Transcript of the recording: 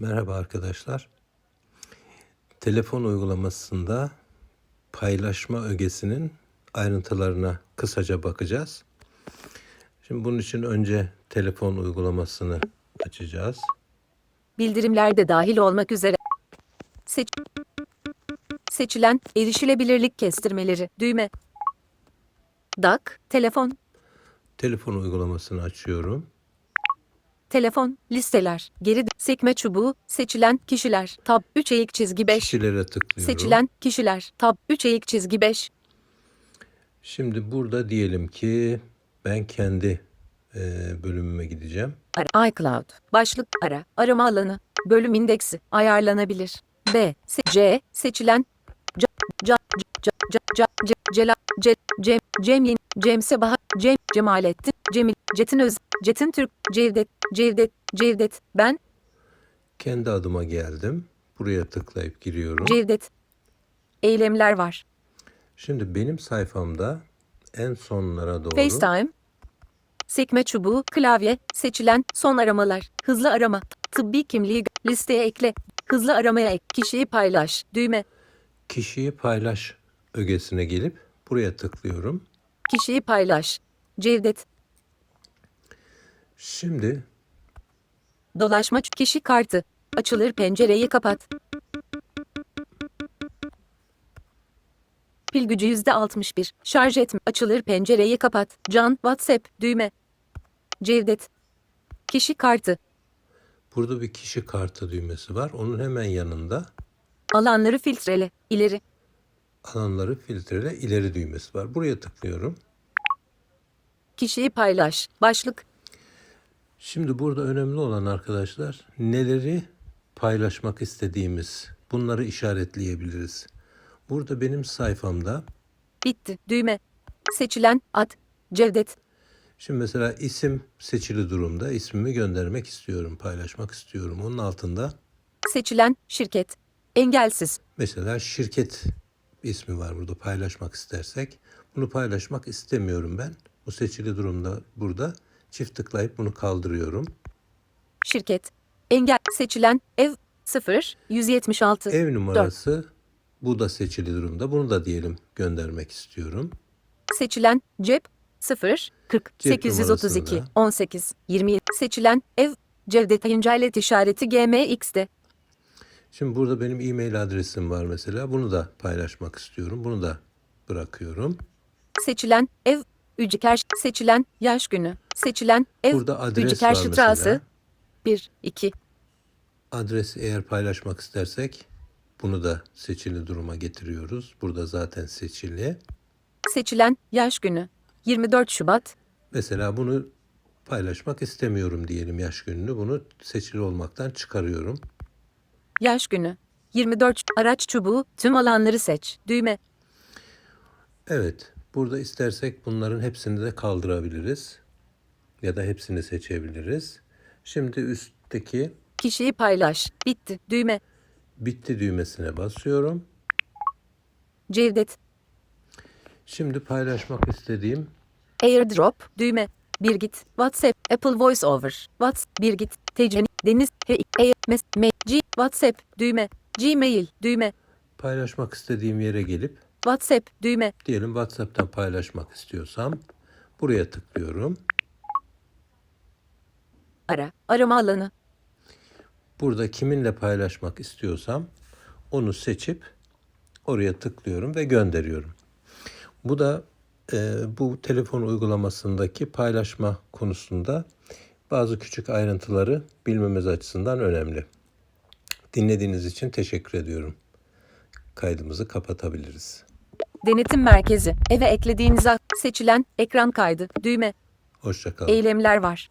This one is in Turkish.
Merhaba arkadaşlar. Telefon uygulamasında paylaşma ögesinin ayrıntılarına kısaca bakacağız. Şimdi bunun için önce telefon uygulamasını açacağız. Bildirimler de dahil olmak üzere. Seç seçilen erişilebilirlik kestirmeleri düğme. DAK, telefon, Telefon uygulamasını açıyorum. telefon, listeler, geri sekme çubuğu, seçilen kişiler, tab 3 eğik çizgi 5, Kişilere tıklıyorum. seçilen kişiler, tab 3 eğik çizgi 5, Şimdi burada diyelim ki ben kendi e, bölümüme gideceğim. ara, iCloud, başlık, ara, arama alanı, bölüm indeksi, ayarlanabilir. B, se, C, seçilen, C, C, C, C, C, C, Cela, C, Cem, Cemil, Cem Sebahat, Cem, Cemalettin, Cemil, Cetin Öz, Cetin Türk, Cevdet, Cevdet, Cevdet, ben, Kendi adıma geldim. Buraya tıklayıp giriyorum. Cevdet. Eylemler var. Şimdi benim sayfamda en sonlara doğru FaceTime. Sekme çubuğu, klavye, seçilen, son aramalar, hızlı arama, tıbbi kimliği, listeye ekle, hızlı aramaya ek, kişiyi paylaş, düğme, kişiyi paylaş ögesine gelip buraya tıklıyorum. kişiyi paylaş, Cevdet, Şimdi dolaşma, kişi kartı, açılır pencereyi kapat. Pil gücü yüzde 61, şarj etme, açılır pencereyi kapat, can, WhatsApp, düğme, Cevdet, kişi kartı, burada bir kişi kartı düğmesi var. Onun hemen yanında alanları filtrele, ileri, alanları filtrele. İleri düğmesi var. Buraya tıklıyorum. kişiyi paylaş, başlık, Şimdi burada önemli olan arkadaşlar neleri paylaşmak istediğimiz bunları işaretleyebiliriz. Burada benim sayfamda Bitti. Düğme. Seçilen ad. Cevdet. şimdi mesela isim seçili durumda ismimi göndermek istiyorum, paylaşmak istiyorum. Onun altında Seçilen şirket. Engelsiz. Mesela şirket ismi var burada paylaşmak istersek. Bunu paylaşmak istemiyorum ben. Bu seçili durumda burada çift tıklayıp bunu kaldırıyorum. Şirket. Engel. Seçilen ev. 0. 176. Ev numarası bu da seçili durumda. Bunu da diyelim göndermek istiyorum. Seçilen cep. 0. 40. Cep 832. numarasını 18. 27. Seçilen ev. Cevdet Ayıncalet işareti GMX'de. Şimdi burada benim e-mail adresim var mesela. Bunu da paylaşmak istiyorum. Bunu da bırakıyorum. Seçilen ev. Üciker. Seçilen yaş günü. Seçilen ev. Burada adres Straße. mesela. 1. 2. Adresi eğer paylaşmak istersek bunu da seçili duruma getiriyoruz. Burada zaten seçili. Seçilen yaş günü. 24 Şubat. Mesela bunu paylaşmak istemiyorum diyelim yaş gününü. Bunu seçili olmaktan çıkarıyorum. Yaş günü. 24 araç çubuğu tüm alanları seç. Düğme. Evet, burada istersek bunların hepsini de kaldırabiliriz. Ya da hepsini seçebiliriz. Şimdi üstteki Kişiyi paylaş. Bitti. Düğme. bitti düğmesine basıyorum. Cevdet. Şimdi paylaşmak istediğim AirDrop. Düğme. Birgit. WhatsApp. Apple VoiceOver. Whats. Birgit. Tecen. Deniz. He. E. Mes. Me. G. WhatsApp. Düğme. Gmail. Düğme. paylaşmak istediğim yere gelip WhatsApp. Düğme. diyelim WhatsApp'tan paylaşmak istiyorsam buraya tıklıyorum. Ara. Arama alanı. Burada kiminle paylaşmak istiyorsam onu seçip oraya tıklıyorum ve gönderiyorum. Bu da e, bu telefon uygulamasındaki paylaşma konusunda bazı küçük ayrıntıları bilmemiz açısından önemli. Dinlediğiniz için teşekkür ediyorum. Kaydımızı kapatabiliriz. Denetim merkezi. Eve eklediğiniz seçilen ekran kaydı. Düğme. Hoşçakalın. Eylemler var.